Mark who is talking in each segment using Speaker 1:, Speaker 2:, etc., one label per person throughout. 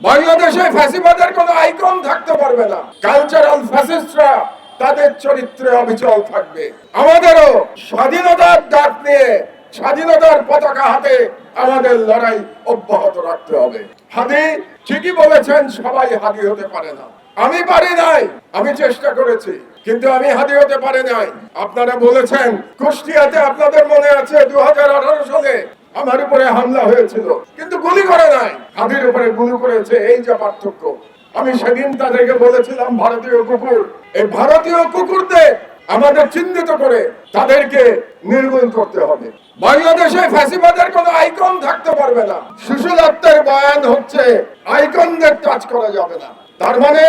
Speaker 1: বাংলাদেশে ফ্যাসিবাদের কোনো আইকন থাকতে পারবে না। কালচারাল ফ্যাসিস্টরা তাদের চরিত্রে অবিচল থাকবে। আমাদেরও স্বাধীনতার ডাক নিয়ে স্বাধীনতার পতাকা হাতে আমাদের লড়াই অব্যাহত রাখতে হবে। হাদি, ঠিকই বলেছেন, সবাই হাদি হতে পারে না। আমি পারি নাই, আমি চেষ্টা করেছি, কিন্তু আমি হাদি হতে পারি নাই। আপনারা বলেছেন, কুষ্টিয়াতে আপনাদের মনে আছে দু হাজার আঠারো সালে আমার উপরে হামলা হয়েছিল, কিন্তু গুলি করে নাই। হাদির উপরে গুলি করেছে, এই যে পার্থক্য। আমি সেদিন তাদেরকে বলেছিলাম, ভারতীয় কুকুর, এই ভারতীয় কুকুরদের আমাদের চিহ্নিত করে তাদেরকে নির্মূল করতে হবে। বাংলাদেশে ফ্যাসিবাদের কোনো আইকন থাকতে পারবে না। শিশু দত্তের বয়ান হচ্ছে, আইকনদের টাচ করা যাবে না। তার মানে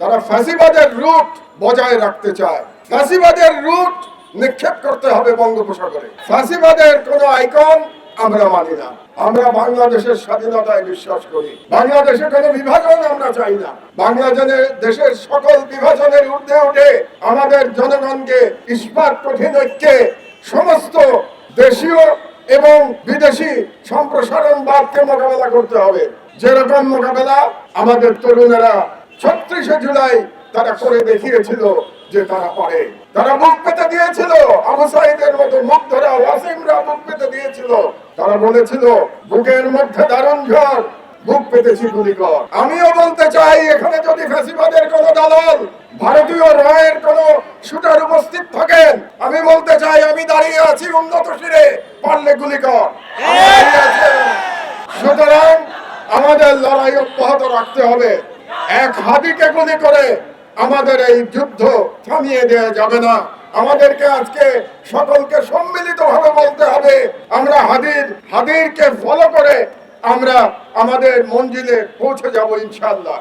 Speaker 1: তারা ফ্যাসিবাদের রুট বজায় রাখতে চায়। ফ্যাসিবাদের রুট নিক্ষেপ করতে হবে বঙ্গোপসাগরে। ফ্যাসিবাদের কোনো আইকন আমরা মানি না। আমরা বাংলাদেশের স্বাধীনতায় বিশ্বাস করি। বাংলাদেশে কোনো বিভাজন আমরা চাই না। বাংলাদেশের দেশের সকল বিভাজনের ঊর্ধ্বে উঠে আমাদের জনগণকে ইস্পাত কঠিন ঐক্যে সমস্ত দেশীয় এবং বিদেশি সম্প্রসারণ সম্প্রসারণবাদকে মোকাবেলা করতে হবে। যেরকম মোকাবেলা আমাদের তরুণেরা ছত্রিশে জুলাই তারা করে দেখিয়েছিল যে তারা পারে। তারা মুখ পেতে দিয়েছিল আবু সাইদের মতো মুগ্ধরা ওয়াসিমরা মুখ পেতে দিয়েছিল তারা বলেছিল বুকের মধ্যে দারুণ ঝড়, বুক পেতেছি গুলিকর। আমিও বলতে চাই, এখানে যদি ফ্যাসিবাদের কোন দালাল ভারতীয় রয়ের কোন শুটার উপস্থিত থাকেন, আমি বলতে চাই, আমি দাঁড়িয়ে আছি উন্নত শিরে, পারলে গুলিকর। সুতরাং আমাদের লড়াই অব্যাহত রাখতে হবে। এক হাদিকে গুলি করে আমাদের এই যুদ্ধ থামিয়ে দেওয়া যাবে না। আমাদেরকে আজকে সকলকে সম্মিলিত ভাবে বলতে হবে, আমরা হাদির, হাদিরকে ফলো করে আমরা আমাদের মঞ্জিলে পৌঁছে যাব ইনশাল্লাহ